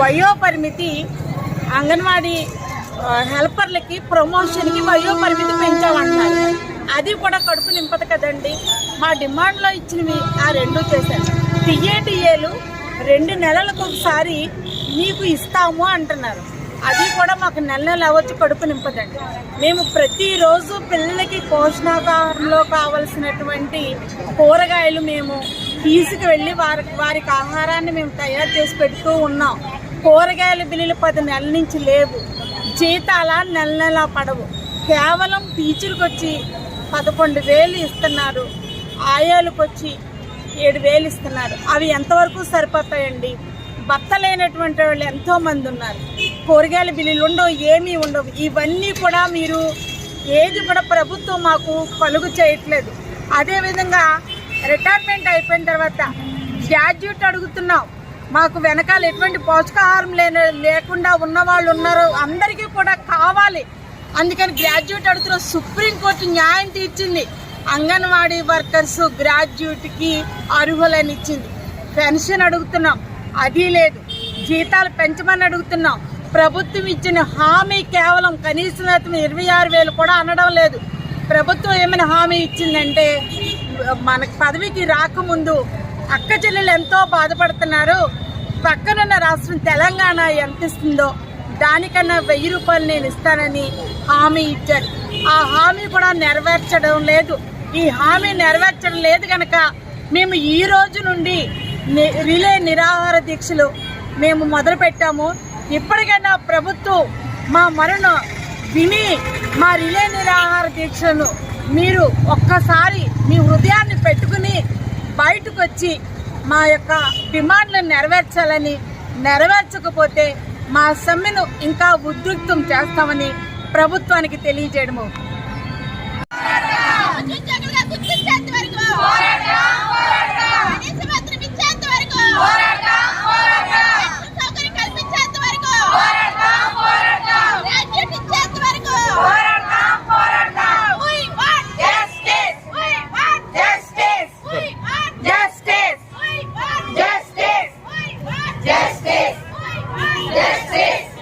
వయోపరిమితి అంగన్వాడీ వయో పరిమితి హెల్పర్లకి ప్రమోషన్కి వయోపరిమితి పెంచామంటున్నారు అది కూడా కడుపు నింపదు కదండి. మా డిమాండ్లో ఇచ్చినవి ఆ రెండు చేశారు. టీఏటీఏలు రెండు నెలలకు ఒకసారి మీకు ఇస్తాము అంటున్నారు. అది కూడా మాకు నెల నెల అవ్వచ్చు కడుపు నింపదండి. మేము ప్రతిరోజు పిల్లలకి పోషణాకారంలో కావలసినటువంటి కూరగాయలు మేము తీసుకువెళ్ళి వారి వారికి ఆహారాన్ని మేము తయారు చేసి పెడుతూ ఉన్నాం. కూరగాయల బిల్లులు పది నెలల నుంచి లేవు. జీతాల నెల నెల పడవు. కేవలం టీచర్కి వచ్చి పదకొండు వేలు ఇస్తున్నారు. ఆయాలకు వచ్చి ఏడు వేలు ఇస్తున్నారు. అవి ఎంతవరకు సరిపోతాయండి? భర్త లేనటువంటి వాళ్ళు ఎంతోమంది ఉన్నారు. కూరగాయల బిల్లులు ఉండవు ఏమీ ఉండవు. ఇవన్నీ కూడా మీరు ఏది కూడా ప్రభుత్వం మాకు పలుగు చేయట్లేదు. అదేవిధంగా రిటైర్మెంట్ అయిపోయిన తర్వాత గ్రాడ్యుయేట్ అడుగుతున్నాం. మాకు వెనకాల ఎటువంటి పోషకాహారం లేని లేకుండా ఉన్న వాళ్ళు ఉన్నారు. అందరికీ కూడా కావాలి. అందుకని గ్రాడ్యుయేట్ అడుగుతున్న సుప్రీంకోర్టు న్యాయం తీర్చింది. అంగన్వాడీ వర్కర్స్ గ్రాడ్యుయేట్కి అర్హులని ఇచ్చింది పెన్షన్ అడుగుతున్నాం. అది లేదు. జీతాలు పెంచమని అడుగుతున్నాం. ప్రభుత్వం ఇచ్చిన హామీ కేవలం కనీస వేతనం ఇరవై ఆరు వేలు కూడా అనడం లేదు. ప్రభుత్వం ఏమైనా హామీ ఇచ్చిందంటే మన పదవికి రాకముందు అక్క చెల్లెలు ఎంతో బాధపడుతున్నారు. పక్కనున్న రాష్ట్రం తెలంగాణ ఎంత ఇస్తుందో దానికన్నా వెయ్యి రూపాయలు నేను ఇస్తానని హామీ ఇచ్చారు. ఆ హామీ కూడా నెరవేర్చడం లేదు. ఈ హామీ నెరవేర్చడం లేదు కనుక మేము ఈ రోజు నుండి రిలే నిరాహార దీక్షలు మేము మొదలుపెట్టాము ఇప్పటికైనా ప్రభుత్వం మా మరణ విని మా రిలే నిరాహార దీక్షను మీరు ఒక్కసారి మీ హృదయాన్ని పెట్టుకుని బయటకు వచ్చి మా యొక్క డిమాండ్లను నెరవేర్చాలని నెరవేర్చకపోతే మా సమ్మెను ఇంకా ఉద్రిక్తం చేస్తామని ప్రభుత్వానికి తెలియజేయడము tres.